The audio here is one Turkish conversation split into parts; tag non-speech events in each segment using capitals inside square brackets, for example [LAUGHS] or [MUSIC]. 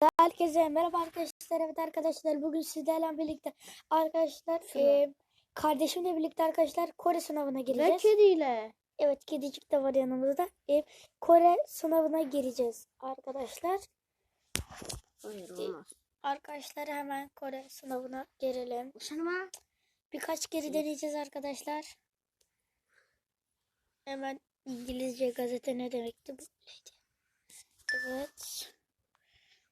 Herkese merhaba arkadaşlar. Evet arkadaşlar bugün sizlerle birlikte arkadaşlar e, kardeşimle birlikte arkadaşlar Kore sınavına Ve gireceğiz. kediyle. Evet kedicik de var yanımızda. E, Kore sınavına gireceğiz arkadaşlar. Hayır olmaz. Arkadaşlar hemen Kore sınavına girelim. Boşanma. Birkaç kere deneyeceğiz arkadaşlar. Hemen İngilizce gazete ne demekti bu? Evet.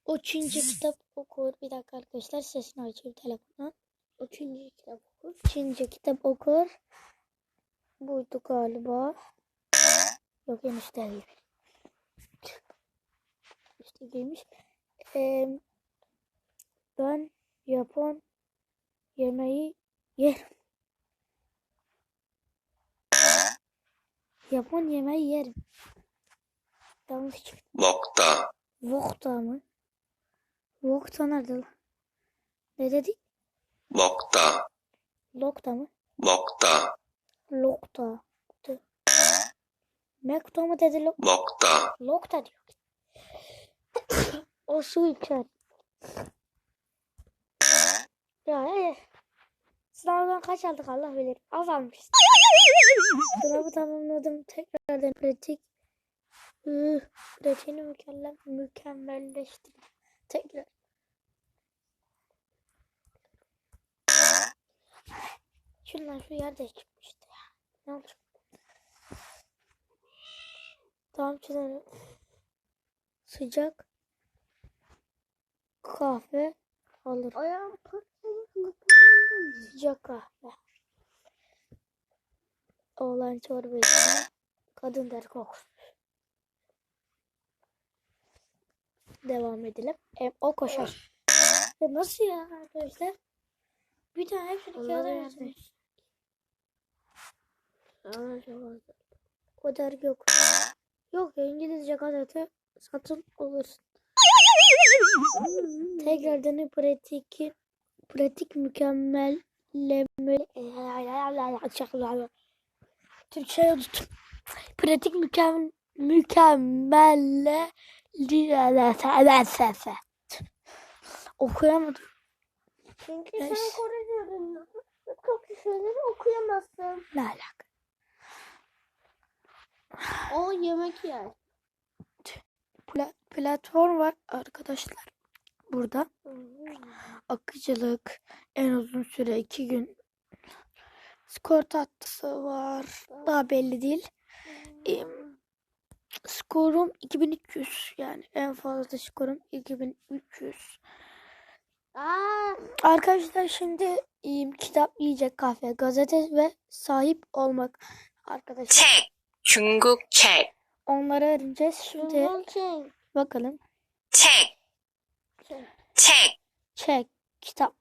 O Çince kitap okur. Bir dakika arkadaşlar sesini açayım telefondan. O Çince kitap okur. Çince kitap okur. Buydu galiba. Yok henüz değil. İşte gelmiş. Ee, ben Japon yemeği yerim. Japon yemeği yerim. Yanlış çıktı. 먹다, Vokta mı? Lockta nerede lan? Ne dedi? Lockta. Lockta mı? Lockta. Lockta. Mekta mı dedi? lok? Lockta. Lockta diyor. [COUGHS] o su içer. ya [COUGHS] ya. e, sınavdan kaç aldık Allah bilir. Az almışız. [COUGHS] Sınavı tamamladım. Tekrardan pratik. Pratiğini mükemmel, mükemmelleştirdim. Tekrar. Şundan şu yerde çıkmıştı ya. Ne olacak? Tamam çizelim. Sıcak kahve alır. Ayağım. Sıcak kahve. Oğlan çorba. Kadın der kokur. Devam edelim. E, o koşar. Ya nasıl ya arkadaşlar? Bir tane hepsini kağıda yazmış. Anlaşılmaz. O kadar yok. Yok ya İngilizce gazete satın alırsın. Tekrar dene pratik pratik mükemmelleme Türkçe unuttum. Pratik mükemmel mükemmelle okuyamadım. Çünkü sen Kore diyordun. Çok şeyleri okuyamazsın. Ne alaka? O yemek yer. Pla- platform var arkadaşlar. Burada akıcılık en uzun süre iki gün skor tatlısı var. Daha belli değil. Em, skorum 2300 yani en fazla skorum 2300. Aa, Arkadaşlar şimdi kitap, yiyecek, kahve, gazete ve sahip olmak arkadaşlar. 책, 중국 책, Onları öğreneceğiz. Şimdi Şimdi şey. 책, bakalım. Şey. 책, Çek kitap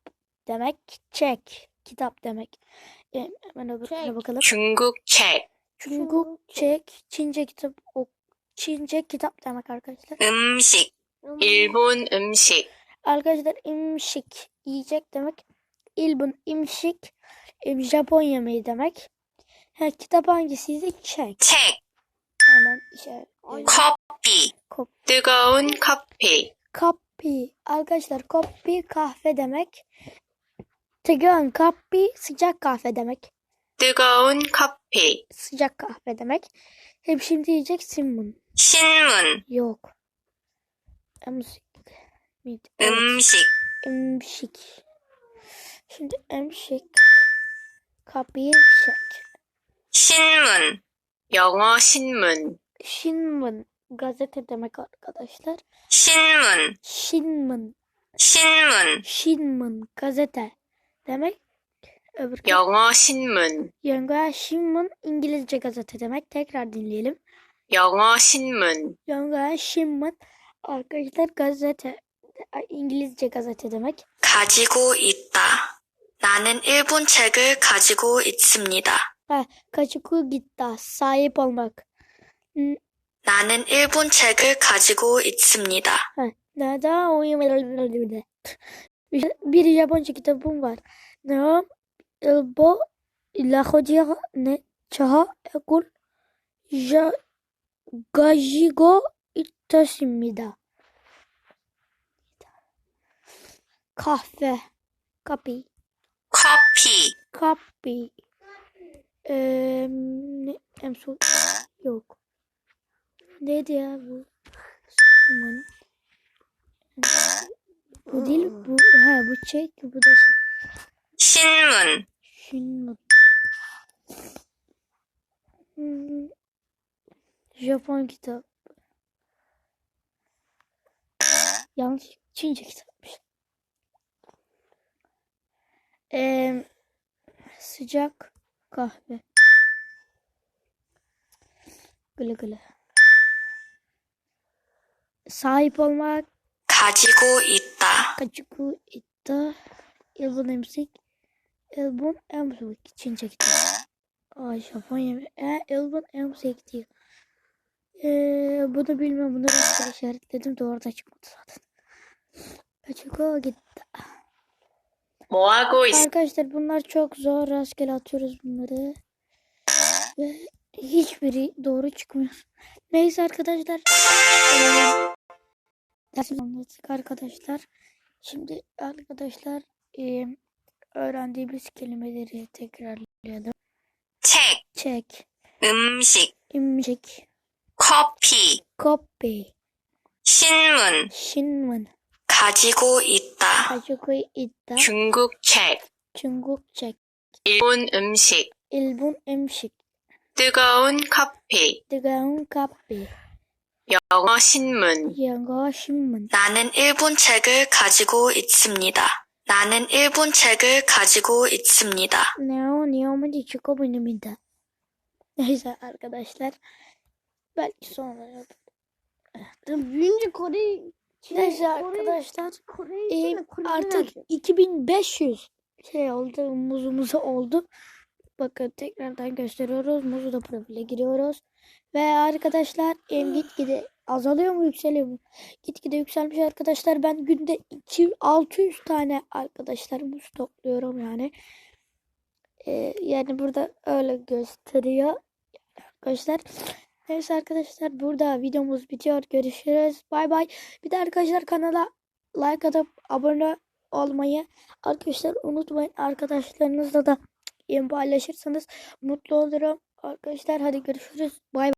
demek. Çek kitap demek. Em, hemen öbürüne Çek. bakalım. 중국 책, Çünkü çek Çince kitap o Çince kitap demek arkadaşlar. 음식, 일본 음식, Arkadaşlar imşik yiyecek demek. İlbun imşik em, Japon yemeği demek. Ha, kitap hangisiydi? Çek. 책, Hemen işaret. 커피, Kop, 뜨거운 커피, kappi. Arkadaşlar koppi kahve demek. Tıgön kappi sıcak kahve demek. 뜨거운 커피, Sıcak kahve demek. Hem şimdi yiyecek simmun. 신문, Yok. Emsik. miydi? Evet. 음식, Emşik. Şimdi emşik. Kapıyı şek. 신문, 영어 신문, Shinmun. Gazete demek arkadaşlar. 신문, Shinmun. 신문, Shinmun. Gazete demek. Öbür 영어 신문, Yonga Shinmun. İngilizce gazete demek. Tekrar dinleyelim. 영어 신문, Yonga Shinmun. Arkadaşlar gazete. Ay, İngilizce gazete demek. 가지고 있다. 나는 일본 책을 가지고 있습니다. 아, 가지고 있다. 사이 방박. 음, 나는 일본 책을 가지고 있습니다. 아, 나다 오이메랄랄랄랄. 미리 일본 책이다 본것. 나 일본 لا خدير نتها 가지고 있습니다. 카페, 커피, 커피, 커피. Eee ne? Emsu. Yok. Neydi ya bu? Limon. Bu değil bu. Ha bu çek bu da şey. 신문, Şunu. Hmm. Japon kitap. Yanlış. Çince kitapmış. Eee sıcak kahve. Güle güle. Sahip olmak 가지고 있다. 가지고 있다. 일본 음식. 일본 음식. Çince kitap. Aa Japonya. E, 일본 음식 diyor. Ee, bunu bilmem. Bunu rastgele işaretledim. Doğru da çıkmadı zaten. Kaçıko gitti. Moago Arkadaşlar bunlar çok zor. Rastgele atıyoruz bunları. Ve hiçbiri doğru çıkmıyor. [LAUGHS] Neyse arkadaşlar. Nasıl anlattık arkadaşlar. Şimdi arkadaşlar e, öğrendiğimiz kelimeleri tekrarlayalım. Çek. Çek. Imşik. Imşik. Copy. Copy. Şinmun. Şinmun. 가지고 있다. 가지고 있다, 중국 책, 중국 책, 일본 음식, 일본 음식, 뜨거운 커피, 뜨거운 커피, 영어 신문, 영어 신문. 나는 일본 책을 가지고 있습니다. 나는 일본 책을 가지고 있습니다. Neo Neo'mun çıkı bölümünde. Neyse arkadaşlar. Belki sonra yap- Büyünce Kore Neyse arkadaşlar. Kore'yi e, Kore'den artık alacağım. 2500 şey oldu. Muzumuz oldu. Bakın tekrardan gösteriyoruz. Muzu da profile giriyoruz. Ve arkadaşlar em gitgide azalıyor mu yükseliyor mu? Gitgide yükselmiş arkadaşlar. Ben günde 2 600 tane arkadaşlar muz topluyorum yani. Ee, yani burada öyle gösteriyor arkadaşlar. Neyse arkadaşlar burada videomuz bitiyor. Görüşürüz. Bay bay. Bir de arkadaşlar kanala like atıp abone olmayı arkadaşlar unutmayın. Arkadaşlarınızla da paylaşırsanız mutlu olurum. Arkadaşlar hadi görüşürüz. Bay bay.